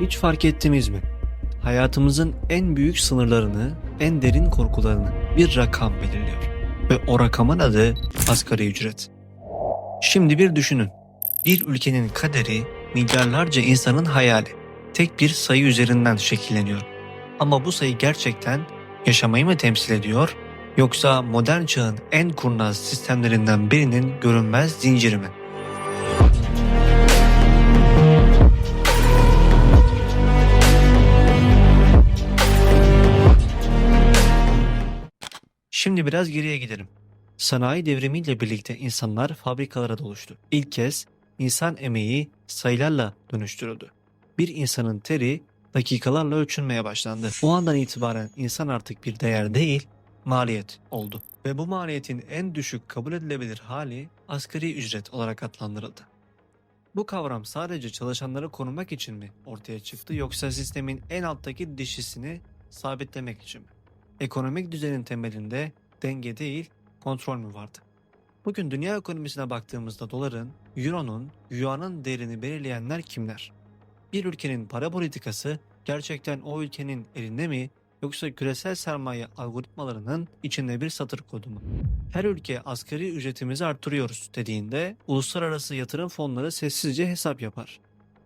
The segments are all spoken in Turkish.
Hiç fark ettiniz mi? Hayatımızın en büyük sınırlarını, en derin korkularını bir rakam belirliyor. Ve o rakamın adı asgari ücret. Şimdi bir düşünün. Bir ülkenin kaderi milyarlarca insanın hayali. Tek bir sayı üzerinden şekilleniyor. Ama bu sayı gerçekten yaşamayı mı temsil ediyor yoksa modern çağın en kurnaz sistemlerinden birinin görünmez zinciri mi? Şimdi biraz geriye gidelim. Sanayi devrimiyle birlikte insanlar fabrikalara doluştu. İlk kez insan emeği sayılarla dönüştürüldü. Bir insanın teri dakikalarla ölçülmeye başlandı. O andan itibaren insan artık bir değer değil, maliyet oldu. Ve bu maliyetin en düşük kabul edilebilir hali asgari ücret olarak adlandırıldı. Bu kavram sadece çalışanları korumak için mi ortaya çıktı yoksa sistemin en alttaki dişisini sabitlemek için mi? Ekonomik düzenin temelinde denge değil, kontrol mü vardı? Bugün dünya ekonomisine baktığımızda doların, euronun, yuanın değerini belirleyenler kimler? Bir ülkenin para politikası gerçekten o ülkenin elinde mi yoksa küresel sermaye algoritmalarının içinde bir satır kodu mu? Her ülke asgari ücretimizi arttırıyoruz dediğinde uluslararası yatırım fonları sessizce hesap yapar.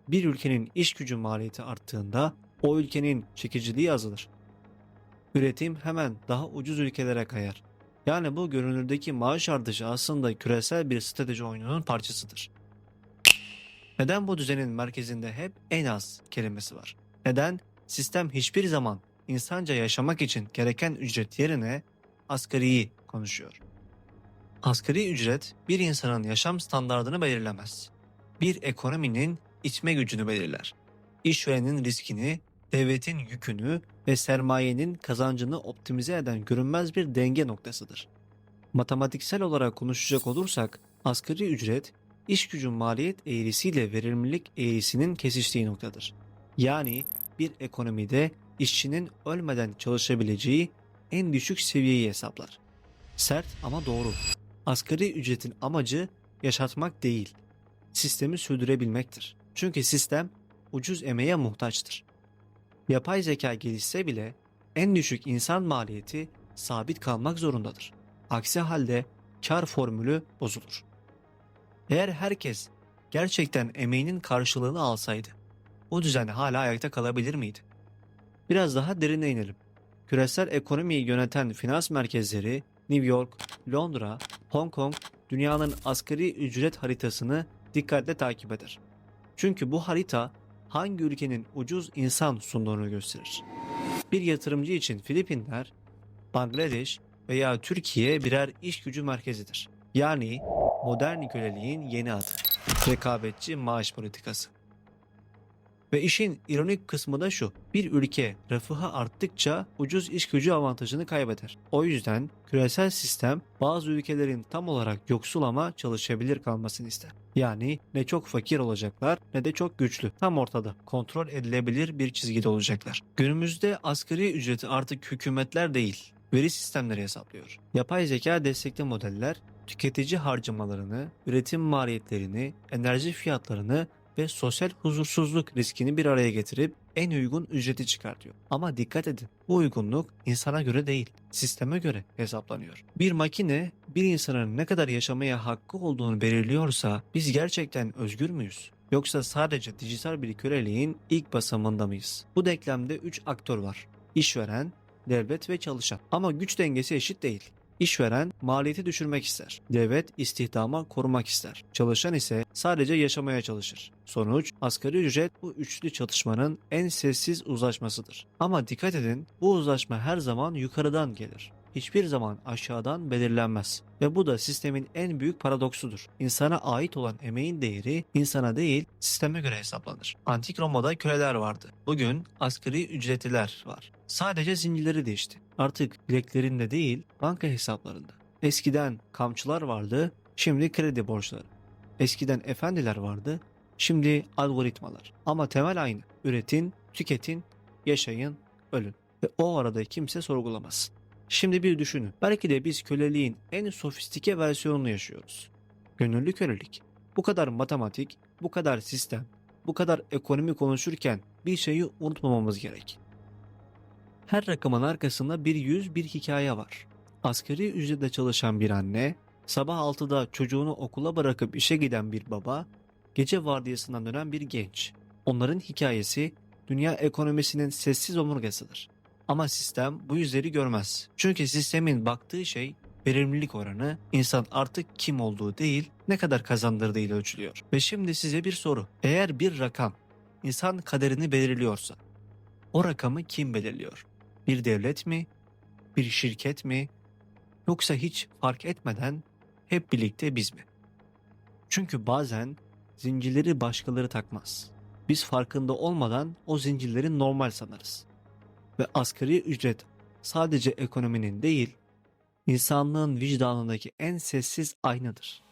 Bir ülkenin iş gücü maliyeti arttığında o ülkenin çekiciliği azalır. Üretim hemen daha ucuz ülkelere kayar. Yani bu görünürdeki maaş artışı aslında küresel bir strateji oyununun parçasıdır. Neden bu düzenin merkezinde hep en az kelimesi var? Neden sistem hiçbir zaman insanca yaşamak için gereken ücret yerine asgariyi konuşuyor? Asgari ücret bir insanın yaşam standardını belirlemez. Bir ekonominin içme gücünü belirler. İşverenin riskini, devletin yükünü ve sermayenin kazancını optimize eden görünmez bir denge noktasıdır. Matematiksel olarak konuşacak olursak asgari ücret iş gücün maliyet eğrisiyle verimlilik eğrisinin kesiştiği noktadır. Yani bir ekonomide işçinin ölmeden çalışabileceği en düşük seviyeyi hesaplar. Sert ama doğru. Asgari ücretin amacı yaşatmak değil, sistemi sürdürebilmektir. Çünkü sistem ucuz emeğe muhtaçtır. Yapay zeka gelişse bile en düşük insan maliyeti sabit kalmak zorundadır. Aksi halde kar formülü bozulur. Eğer herkes gerçekten emeğinin karşılığını alsaydı, o düzen hala ayakta kalabilir miydi? Biraz daha derine inelim. Küresel ekonomiyi yöneten finans merkezleri New York, Londra, Hong Kong dünyanın asgari ücret haritasını dikkatle takip eder. Çünkü bu harita hangi ülkenin ucuz insan sunduğunu gösterir. Bir yatırımcı için Filipinler, Bangladeş veya Türkiye birer iş gücü merkezidir. Yani modern köleliğin yeni adı. Rekabetçi maaş politikası. Ve işin ironik kısmı da şu. Bir ülke refahı arttıkça ucuz iş gücü avantajını kaybeder. O yüzden küresel sistem bazı ülkelerin tam olarak yoksul ama çalışabilir kalmasını ister. Yani ne çok fakir olacaklar ne de çok güçlü. Tam ortada kontrol edilebilir bir çizgide olacaklar. Günümüzde asgari ücreti artık hükümetler değil, veri sistemleri hesaplıyor. Yapay zeka destekli modeller tüketici harcamalarını, üretim maliyetlerini, enerji fiyatlarını ve sosyal huzursuzluk riskini bir araya getirip en uygun ücreti çıkartıyor. Ama dikkat edin, bu uygunluk insana göre değil, sisteme göre hesaplanıyor. Bir makine bir insanın ne kadar yaşamaya hakkı olduğunu belirliyorsa biz gerçekten özgür müyüz? Yoksa sadece dijital bir köleliğin ilk basamında mıyız? Bu denklemde 3 aktör var. İşveren, devlet ve çalışan. Ama güç dengesi eşit değil. İşveren maliyeti düşürmek ister. Devlet istihdama korumak ister. Çalışan ise sadece yaşamaya çalışır. Sonuç asgari ücret bu üçlü çatışmanın en sessiz uzlaşmasıdır. Ama dikkat edin bu uzlaşma her zaman yukarıdan gelir. Hiçbir zaman aşağıdan belirlenmez. Ve bu da sistemin en büyük paradoksudur. İnsana ait olan emeğin değeri insana değil sisteme göre hesaplanır. Antik Roma'da köleler vardı. Bugün asgari ücretliler var. Sadece zincirleri değişti. Artık bileklerinde değil banka hesaplarında. Eskiden kamçılar vardı, şimdi kredi borçları. Eskiden efendiler vardı, şimdi algoritmalar. Ama temel aynı. Üretin, tüketin, yaşayın, ölün. Ve o arada kimse sorgulamaz. Şimdi bir düşünün. Belki de biz köleliğin en sofistike versiyonunu yaşıyoruz. Gönüllü kölelik. Bu kadar matematik, bu kadar sistem, bu kadar ekonomi konuşurken bir şeyi unutmamamız gerek. Her rakamın arkasında bir yüz bir hikaye var. Asgari ücretle çalışan bir anne, sabah 6'da çocuğunu okula bırakıp işe giden bir baba, gece vardiyasından dönen bir genç. Onların hikayesi dünya ekonomisinin sessiz omurgasıdır. Ama sistem bu yüzleri görmez. Çünkü sistemin baktığı şey verimlilik oranı insan artık kim olduğu değil ne kadar kazandırdığıyla ölçülüyor. Ve şimdi size bir soru. Eğer bir rakam insan kaderini belirliyorsa o rakamı kim belirliyor? Bir devlet mi? Bir şirket mi? Yoksa hiç fark etmeden hep birlikte biz mi? Çünkü bazen zincirleri başkaları takmaz. Biz farkında olmadan o zincirleri normal sanarız. Ve asgari ücret sadece ekonominin değil, insanlığın vicdanındaki en sessiz aynadır.